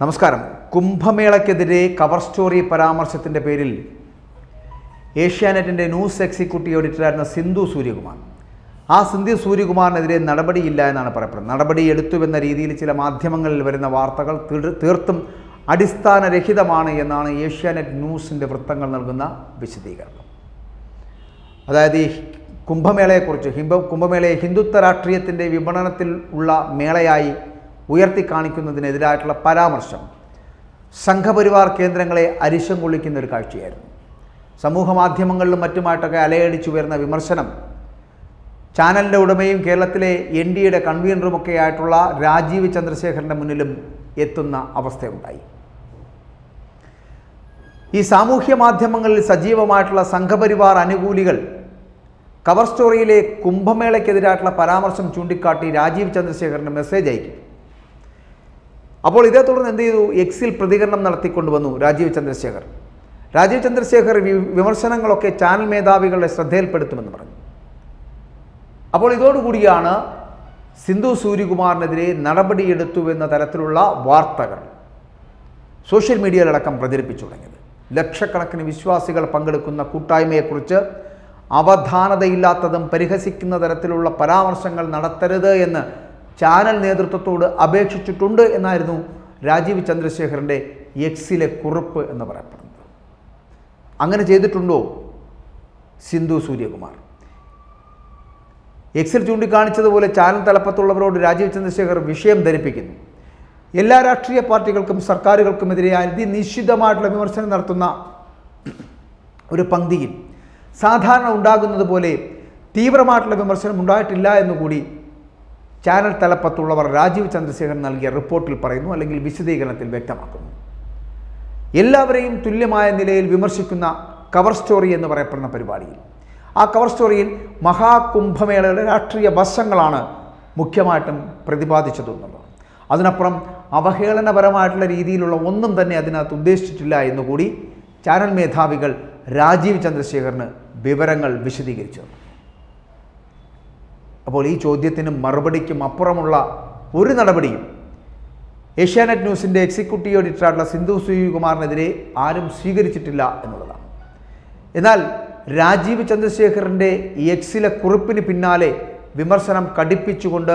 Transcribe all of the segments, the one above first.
നമസ്കാരം. കുംഭമേളയ്ക്കെതിരെ cover story പരാമർശത്തിന്റെ പേരിൽ ഏഷ്യാനെറ്റിന്റെ ന്യൂസ് എക്സിക്യൂട്ടീവ് എഡിറ്ററായിരുന്ന സിന്ധു സൂര്യകുമാർ. ആ സിന്ധു സൂര്യകുമാറിനെതിരെ നടപടിയില്ല എന്നാണ് പറയപ്പെടുന്നത്. നടപടി എടുത്തുവെന്ന രീതിയിൽ ചില മാധ്യമങ്ങളിൽ വരുന്ന വാർത്തകൾ തീർത്തും അടിസ്ഥാനരഹിതമാണ് എന്നാണ് ഏഷ്യാനെറ്റ് ന്യൂസിന്റെ വൃത്തങ്ങൾ നൽകുന്ന വിശദീകരണം. അതായത് ഈ കുംഭമേളയെക്കുറിച്ച് ഹിംബ കുംഭമേളയെ ഹിന്ദുത്വ രാഷ്ട്രീയത്തിന്റെ വിപണനത്തിൽ ഉള്ള മേളയായി ഉയർത്തി കാണിക്കുന്നതിനെതിരായിട്ടുള്ള പരാമർശം സംഘപരിവാർ കേന്ദ്രങ്ങളെ അരിശം കൊള്ളിക്കുന്ന ഒരു കാഴ്ചയായിരുന്നു. സമൂഹ മാധ്യമങ്ങളിലും മറ്റുമായിട്ടൊക്കെ അലയടിച്ചു വരുന്ന വിമർശനം ചാനലിന്റെ ഉടമയും കേരളത്തിലെ എൻ ഡി എയുടെ കൺവീനറുമൊക്കെ ആയിട്ടുള്ള രാജീവ് ചന്ദ്രശേഖരന്റെ മുന്നിലും എത്തുന്ന അവസ്ഥയുണ്ടായി. ഈ സാമൂഹ്യ മാധ്യമങ്ങളിൽ സജീവമായിട്ടുള്ള സംഘപരിവാർ അനുകൂലികൾ കവർ സ്റ്റോറിയിലെ കുംഭമേളയ്ക്കെതിരായിട്ടുള്ള പരാമർശം ചൂണ്ടിക്കാട്ടി രാജീവ് ചന്ദ്രശേഖരന് മെസ്സേജ് അയക്കും. അപ്പോൾ ഇതേ തുടർന്ന് എന്ത് ചെയ്തു? എക്സിൽ പ്രതികരണം നടത്തിക്കൊണ്ടുവന്നു രാജീവ് ചന്ദ്രശേഖർ. രാജീവ് ചന്ദ്രശേഖർ വിമർശനങ്ങളൊക്കെ ചാനൽ മേധാവികളുടെ ശ്രദ്ധയിൽപ്പെടുത്തുമെന്ന് പറഞ്ഞു. അപ്പോൾ ഇതോടുകൂടിയാണ് സിന്ധു സൂര്യകുമാറിനെതിരെ നടപടിയെടുത്തു എന്ന തരത്തിലുള്ള വാർത്തകൾ സോഷ്യൽ മീഡിയയിലടക്കം പ്രചരിപ്പിച്ചു തുടങ്ങിയത്. ലക്ഷക്കണക്കിന് വിശ്വാസികൾ പങ്കെടുക്കുന്ന കൂട്ടായ്മയെക്കുറിച്ച് അവധാനതയില്ലാത്തതും പരിഹസിക്കുന്ന തരത്തിലുള്ള പരാമർശങ്ങൾ നടത്തരുത് എന്ന് ചാനൽ നേതൃത്വത്തോട് അപേക്ഷിച്ചിട്ടുണ്ട് എന്നായിരുന്നു രാജീവ് ചന്ദ്രശേഖരന്റെ എക്സിലെ കുറിപ്പ് എന്ന് പറയപ്പെടുന്നത്. അങ്ങനെ ചെയ്തിട്ടുണ്ടോ? സിന്ധു സൂര്യകുമാർ. എക്സിൽ ചൂണ്ടിക്കാണിച്ചതുപോലെ ചാനൽ തലപ്പത്തുള്ളവരോട് രാജീവ് ചന്ദ്രശേഖർ വിഷയം ധരിപ്പിക്കുന്നു. എല്ലാ രാഷ്ട്രീയ പാർട്ടികൾക്കും സർക്കാരുകൾക്കുമെതിരെ അതിനിശ്ചിതമായിട്ടുള്ള വിമർശനം നടത്തുന്ന ഒരു പങ്ക്തിയിൽ സാധാരണ ഉണ്ടാകുന്നത് പോലെ തീവ്രമായിട്ടുള്ള വിമർശനം ഉണ്ടായിട്ടില്ല എന്നുകൂടി ചാനൽ തലപ്പത്തുള്ളവർ രാജീവ് ചന്ദ്രശേഖരൻ നൽകിയ റിപ്പോർട്ടിൽ പറയുന്നു അല്ലെങ്കിൽ വിശദീകരണത്തിൽ വ്യക്തമാക്കുന്നു. എല്ലാവരെയും തുല്യമായ നിലയിൽ വിമർശിക്കുന്ന കവർ സ്റ്റോറി എന്ന് പറയപ്പെടുന്ന പരിപാടിയിൽ. ആ കവർ സ്റ്റോറിയിൽ മഹാകുംഭമേളയുടെ രാഷ്ട്രീയ വശങ്ങളാണ് മുഖ്യമായിട്ടും പ്രതിപാദിച്ചത് എന്നുള്ളത്. അതിനപ്പുറം അവഹേളനപരമായിട്ടുള്ള രീതിയിലുള്ള ഒന്നും തന്നെ അതിനകത്ത് ഉദ്ദേശിച്ചിട്ടില്ല എന്നുകൂടി ചാനൽ മേധാവികൾ രാജീവ് ചന്ദ്രശേഖറിന് വിവരങ്ങൾ വിശദീകരിച്ചു. അപ്പോൾ ഈ ചോദ്യത്തിനും മറുപടിക്കും അപ്പുറമുള്ള ഒരു നടപടിയും ഏഷ്യാനെറ്റ് ന്യൂസിന്റെ എക്സിക്യൂട്ടീവ് എഡിറ്ററായിട്ടുള്ള സിന്ധു സുകുമാറിനെതിരെ ആരും സ്വീകരിച്ചിട്ടില്ല എന്നുള്ളതാണ്. എന്നാൽ രാജീവ് ചന്ദ്രശേഖറിന്റെ ഈ എക്സിലെ കുറിപ്പിന് പിന്നാലെ വിമർശനം കടുപ്പിച്ചുകൊണ്ട്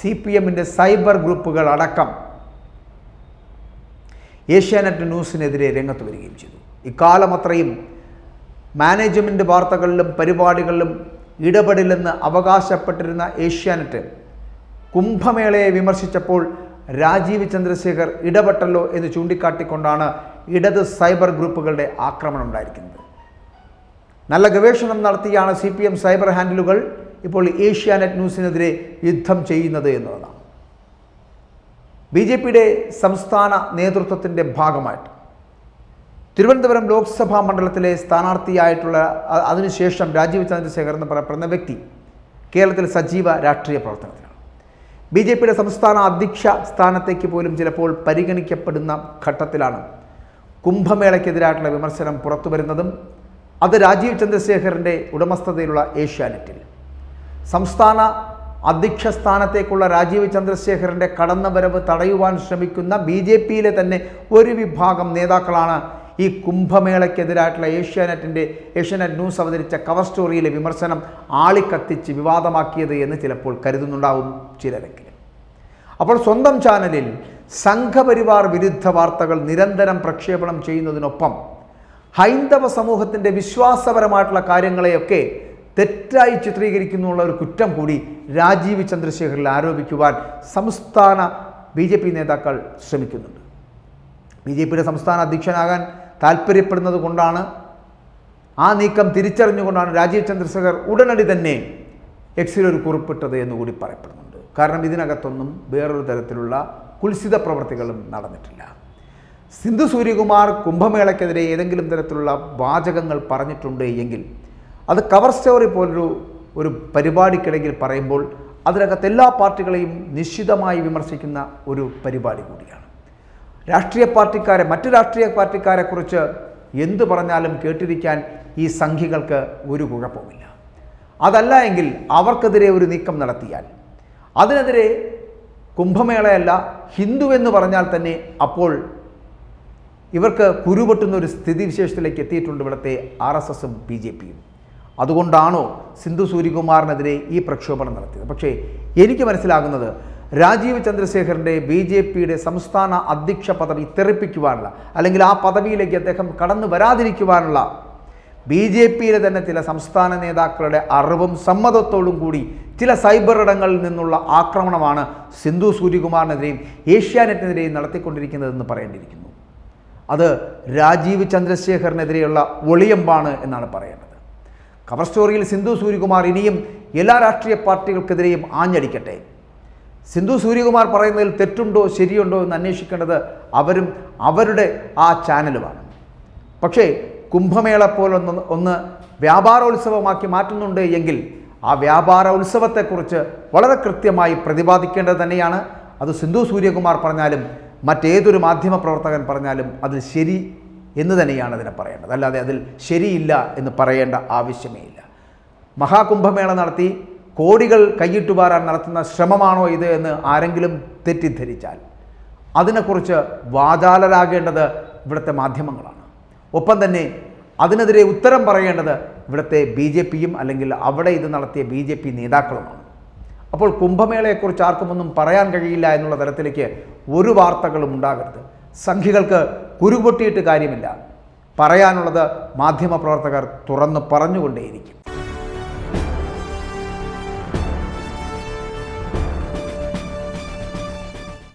സി പി എമ്മിന്റെ സൈബർ ഗ്രൂപ്പുകൾ അടക്കം ഏഷ്യാനെറ്റ് ന്യൂസിനെതിരെ രംഗത്ത് വരികയും ചെയ്തു. ഇക്കാലം അത്രയും മാനേജ്മെന്റ് വാർത്തകളിലും പരിപാടികളിലും ഇടപെടില്ലെന്ന് അവകാശപ്പെട്ടിരുന്ന ഏഷ്യാനെറ്റ് കുംഭമേളയെ വിമർശിച്ചപ്പോൾ രാജീവ് ചന്ദ്രശേഖർ ഇടപെട്ടല്ലോ എന്ന് ചൂണ്ടിക്കാട്ടിക്കൊണ്ടാണ് ഇടത് സൈബർ ഗ്രൂപ്പുകളുടെ ആക്രമണം ഉണ്ടായിരിക്കുന്നത്. നല്ല ഗവേഷണം നടത്തിയാണ് സി പി എം സൈബർ ഹാൻഡിലുകൾ ഇപ്പോൾ ഏഷ്യാനെറ്റ് ന്യൂസിനെതിരെ യുദ്ധം ചെയ്യുന്നത് എന്നുള്ളതാണ്. ബി ജെ പിയുടെ സംസ്ഥാന നേതൃത്വത്തിന്റെ ഭാഗമായിട്ട് തിരുവനന്തപുരം ലോക്സഭാ മണ്ഡലത്തിലെ സ്ഥാനാർത്ഥിയായിട്ടുള്ള അതിനുശേഷം രാജീവ് ചന്ദ്രശേഖർ എന്ന് പറയപ്പെടുന്ന വ്യക്തി കേരളത്തിൽ സജീവ രാഷ്ട്രീയ പ്രവർത്തനത്തിലാണ്. ബി ജെ പിയുടെ സംസ്ഥാന അധ്യക്ഷ സ്ഥാനത്തേക്ക് പോലും ചിലപ്പോൾ പരിഗണിക്കപ്പെടുന്ന ഘട്ടത്തിലാണ് കുംഭമേളയ്ക്കെതിരായിട്ടുള്ള വിമർശനം പുറത്തു വരുന്നതും അത് രാജീവ് ചന്ദ്രശേഖറിന്റെ ഉടമസ്ഥതയിലുള്ള ഏഷ്യാനെറ്റിൽ. സംസ്ഥാന അധ്യക്ഷ സ്ഥാനത്തേക്കുള്ള രാജീവ് ചന്ദ്രശേഖറിന്റെ കടന്നുവരവ് തടയുവാൻ ശ്രമിക്കുന്ന ബി ജെ പിയിലെ തന്നെ ഒരു വിഭാഗം നേതാക്കളാണ് ഈ കുംഭമേളയ്ക്കെതിരായിട്ടുള്ള ഏഷ്യാനെറ്റിന്റെ ഏഷ്യാനെറ്റ് ന്യൂസ് അവതരിച്ച കവർ സ്റ്റോറിയിലെ വിമർശനം ആളിക്കത്തിച്ച് വിവാദമാക്കിയത് എന്ന് ചിലപ്പോൾ കരുതുന്നുണ്ടാവും ചിലരെങ്കിലും. അപ്പോൾ സ്വന്തം ചാനലിൽ സംഘപരിവാർ വിരുദ്ധ വാർത്തകൾ നിരന്തരം പ്രക്ഷേപണം ചെയ്യുന്നതിനൊപ്പം ഹൈന്ദവ സമൂഹത്തിന്റെ വിശ്വാസപരമായിട്ടുള്ള കാര്യങ്ങളെയൊക്കെ തെറ്റായി ചിത്രീകരിക്കുന്നുള്ള ഒരു കുറ്റം കൂടി രാജീവ് ചന്ദ്രശേഖറിൽ ആരോപിക്കുവാൻ സംസ്ഥാന ബി നേതാക്കൾ ശ്രമിക്കുന്നുണ്ട്. ബി സംസ്ഥാന അധ്യക്ഷനാകാൻ താല്പര്യപ്പെടുന്നത് കൊണ്ടാണ് ആ നീക്കം തിരിച്ചറിഞ്ഞുകൊണ്ടാണ് രാജീവ് ചന്ദ്രശേഖർ ഉടനടി തന്നെ എക്സിലൊരു കുറിപ്പിട്ടത് എന്നുകൂടി പറയപ്പെടുന്നുണ്ട്. കാരണം ഇതിനകത്തൊന്നും വേറൊരു തരത്തിലുള്ള കുൽസിത പ്രവർത്തികളും നടന്നിട്ടില്ല. സിന്ധു സൂര്യകുമാർ കുംഭമേളയ്ക്കെതിരെ ഏതെങ്കിലും തരത്തിലുള്ള വാചകങ്ങൾ പറഞ്ഞിട്ടുണ്ട് എങ്കിൽ അത് കവർ സ്റ്റോറി പോലൊരു ഒരു പരിപാടിക്കിടയിൽ പറയുമ്പോൾ അതിനകത്ത് എല്ലാ പാർട്ടികളെയും നിശ്ചിതമായി വിമർശിക്കുന്ന ഒരു പരിപാടി കൂടിയാണ്. രാഷ്ട്രീയ പാർട്ടിക്കാരെ മറ്റു രാഷ്ട്രീയ പാർട്ടിക്കാരെക്കുറിച്ച് എന്തു പറഞ്ഞാലും കേട്ടിരിക്കാൻ ഈ സംഘികൾക്ക് ഒരു കുഴപ്പമില്ല അതല്ല എങ്കിൽ അവർക്കെതിരെ ഒരു നീക്കം നടത്തിയാൽ. അതിനെതിരെ കുംഭമേളയല്ല ഹിന്ദു എന്ന് പറഞ്ഞാൽ തന്നെ അപ്പോൾ ഇവർക്ക് കുരുപൊട്ടുന്ന ഒരു സ്ഥിതിവിശേഷത്തിലേക്ക് എത്തിയിട്ടുണ്ട് ഇവിടുത്തെ ആർ എസ് എസും ബി ജെ പിയും. അതുകൊണ്ടാണോ സിന്ധു സൂര്യകുമാറിനെതിരെ ഈ പ്രക്ഷോഭണം നടത്തിയത്? പക്ഷേ എനിക്ക് മനസ്സിലാകുന്നത് രാജീവ് ചന്ദ്രശേഖറിന്റെ ബി ജെ പിയുടെ സംസ്ഥാന അധ്യക്ഷ പദവി തെറിപ്പിക്കുവാനുള്ള അല്ലെങ്കിൽ ആ പദവിയിലേക്ക് അദ്ദേഹം കടന്നു വരാതിരിക്കുവാനുള്ള ബി ജെ പിയിലെ തന്നെ ചില സംസ്ഥാന നേതാക്കളുടെ അറിവും സമ്മതത്തോടും കൂടി ചില സൈബർ ഇടങ്ങളിൽ നിന്നുള്ള ആക്രമണമാണ് സിന്ധു സൂര്യകുമാറിനെതിരെയും ഏഷ്യാനെറ്റിനെതിരെയും നടത്തിക്കൊണ്ടിരിക്കുന്നതെന്ന് പറയേണ്ടിയിരിക്കുന്നു. അത് രാജീവ് ചന്ദ്രശേഖറിനെതിരെയുള്ള ഒളിയമ്പാണ് എന്നാണ് പറയേണ്ടത്. കവർ സ്റ്റോറിയിൽ സിന്ധു സൂര്യകുമാർ ഇനിയും എല്ലാ രാഷ്ട്രീയ പാർട്ടികൾക്കെതിരെയും ആഞ്ഞടിക്കട്ടെ. സിന്ധു സൂര്യകുമാർ പറയുന്നതിൽ തെറ്റുണ്ടോ ശരിയുണ്ടോ എന്ന് അന്വേഷിക്കേണ്ടത് അവരും അവരുടെ ആ ചാനലുമാണ്. പക്ഷേ കുംഭമേള പോലൊന്ന് ഒന്ന് വ്യാപാരോത്സവമാക്കി മാറ്റുന്നുണ്ട് എങ്കിൽ ആ വ്യാപാര ഉത്സവത്തെക്കുറിച്ച് വളരെ കൃത്യമായി പ്രതിപാദിക്കേണ്ടത് തന്നെയാണ്. അത് സിന്ധു സൂര്യകുമാർ പറഞ്ഞാലും മറ്റേതൊരു മാധ്യമ പ്രവർത്തകൻ പറഞ്ഞാലും അത് ശരി എന്ന് തന്നെയാണ് അതിനെ പറയേണ്ടത്. അല്ലാതെ അതിൽ ശരിയില്ല എന്ന് പറയേണ്ട ആവശ്യമേ ഇല്ല. മഹാകുംഭമേള നടത്തി കോടികൾ കൈയിട്ടുപാരാൻ നടത്തുന്ന ശ്രമമാണോ ഇത് എന്ന് ആരെങ്കിലും തെറ്റിദ്ധരിച്ചാൽ അതിനെക്കുറിച്ച് വാചാലരാകേണ്ടത് ഇവിടുത്തെ മാധ്യമങ്ങളാണ്. ഒപ്പം തന്നെ അതിനെതിരെ ഉത്തരം പറയേണ്ടത് ഇവിടുത്തെ ബി ജെ പിയും അല്ലെങ്കിൽ അവിടെ ഇത് നടത്തിയ ബി ജെ പി നേതാക്കളുമാണ്. അപ്പോൾ കുംഭമേളയെക്കുറിച്ച് ആർക്കുമൊന്നും പറയാൻ കഴിയില്ല എന്നുള്ള തരത്തിലേക്ക് ഒരു വാർത്തകളും ഉണ്ടാകരുത്. സംഖ്യകൾക്ക് കുരുപൊട്ടിയിട്ട് കാര്യമില്ല. പറയാനുള്ളത് മാധ്യമപ്രവർത്തകർ തുറന്നു പറഞ്ഞുകൊണ്ടേയിരിക്കും.